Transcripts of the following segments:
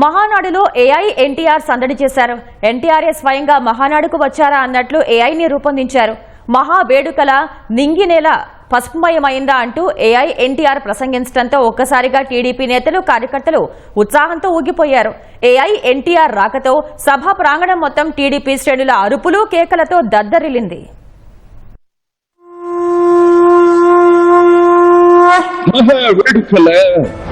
మహానాడులో ఏఐ ఎన్టీఆర్ సందడి చేశారు. ఎన్టీఆర్ఏ స్వయంగా మహానాడుకు వచ్చారా అన్నట్లు ఏఐని రూపొందించారు. మహా వేడుకల నింగినేల పసుపుమయమైందా అంటూ ఏఐ ఎన్టీఆర్ ప్రసంగించడంతో ఒక్కసారిగా టీడీపీ నేతలు కార్యకర్తలు ఉత్సాహంతో ఊగిపోయారు. ఏఐ ఎన్టీఆర్ రాకతో సభా ప్రాంగణం మొత్తం టీడీపీ శ్రేణుల అరుపులు కేకలతో దద్దరిల్లింది. మహా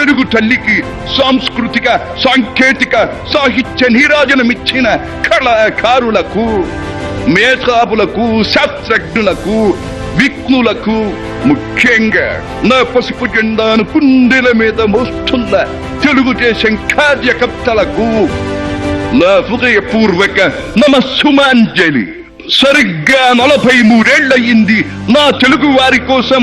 తెలుగు తల్లికి సాంస్కృతిక సాంకేతిక సాహిత్య నీరాజనమిచ్చిన కళాకారులకు మేధావులకు శాస్త్రజ్ఞులకు విఘ్నులకు ముఖ్యంగా నా పసుపు జెండాను కుండెల మీద మోస్తున్న తెలుగుదేశం కార్యకర్తలకు నా హృదయపూర్వక నమస్సుమాంజలి. సరిగ్గా నలభై మూడేళ్ళయ్యింది నా తెలుగు వారి కోసం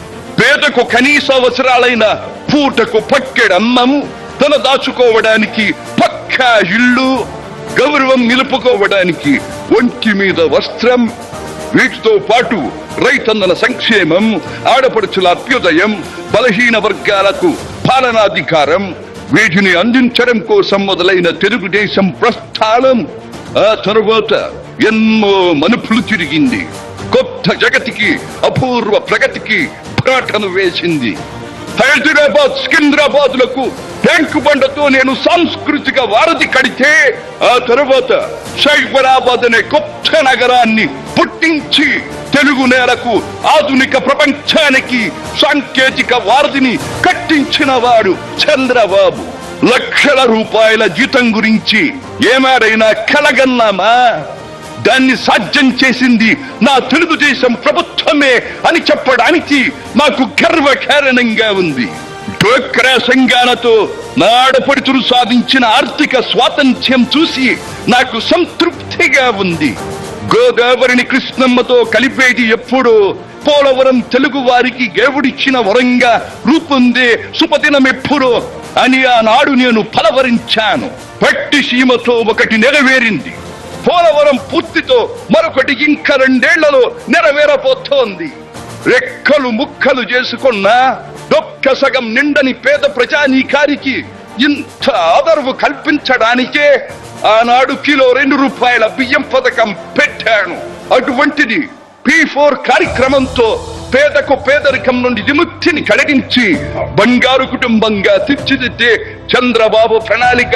పేదకు కనీస అవసరాలైన పూటకు పక్కెడన్నము తన దాచుకోవడానికి పక్కా ఇల్లు గౌరవం నిలుపుకోవడానికి ఒంటి మీద వస్త్రం వీటితో పాటు రైతన్నల సంక్షేమం ఆడపడుచుల అభ్యుదయం బలహీన వర్గాలకు పాలనాధికారం వీటిని అందించడం కోసం మొదలైన తెలుగుదేశం ప్రస్థానం. ఆ తరువాత ఎన్నో మనుపులు తిరిగింది. కొత్త జగతికి అపూర్వ ప్రగతికి పాటను వేసింది. హైదరాబాద్ సికింద్రాబాద్లకు ట్యాంక్ బండతో నేను సాంస్కృతిక వారధి కడితే ఆ తర్వాత సైబరాబాద్ అనే కొత్త నగరాన్ని పుట్టించి తెలుగు నేలకు ఆధునిక ప్రపంచానికి సాంకేతిక వారధిని కట్టించిన వాడు చంద్రబాబు. లక్షల రూపాయల జీతం గురించి ఏమారైనా కలగన్నామా? దాన్ని సాధ్యం చేసింది నా తెలుగుదేశం ప్రభుత్వమే అని చెప్పడానికి నాకు గర్వకారణంగా ఉంది. డోక్రా సంఘాలతో నా ఆడపడుచులు సాధించిన ఆర్థిక స్వాతంత్ర్యం చూసి నాకు సంతృప్తిగా ఉంది. గోదావరిని కృష్ణమ్మతో కలిపేది ఎప్పుడో పోలవరం తెలుగు వారికి దేవుడిచ్చిన వరంగా రూపొందే సుపదినం ఎప్పుడో అని ఆనాడు నేను పలవరించాను. పట్టి సీమతో ఒకటి నెరవేరింది. పోలవరం పూర్తితో మరొకటి ఇంకా రెండేళ్ళలో నెరవేరబోతోంది. రెక్కలు ముక్కలు చేసుకున్న డొక్క సగం నిండని పేద ప్రజానీకారికి ఇంత ఆదరవు కల్పించడానికే ఆనాడు కిలో రెండు రూపాయల బియ్యం పథకం పెట్టాను. అటువంటిది పి ఫోర్ కార్యక్రమంతో పేదకు పేదరికం నుండి విముక్తిని కలిగించి బంగారు కుటుంబంగా తీర్చిదిద్దే చంద్రబాబు ప్రణాళిక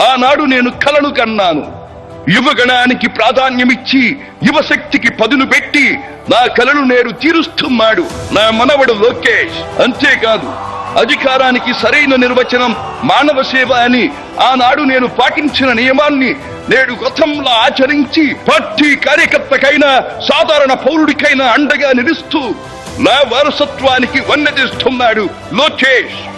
ఆనాడు నేను కలను కన్నాను. యువగణానికి ప్రాధాన్యమిచ్చి యువశక్తికి పదును పెట్టి నా కలను నేడు తీరుస్తున్నాడు నా మనవడు లోకేష్. అంతేకాదు అధికారానికి సరైన నిర్వచనం మానవ సేవ అని ఆనాడు నేను పాటించిన నియమాన్ని నేడు గతంలో ఆచరించి పార్టీ కార్యకర్తకైనా సాధారణ పౌరుడికైనా అండగా నిలుస్తూ నా వారసత్వానికి వన్నదిస్తున్నాడు లోకేష్.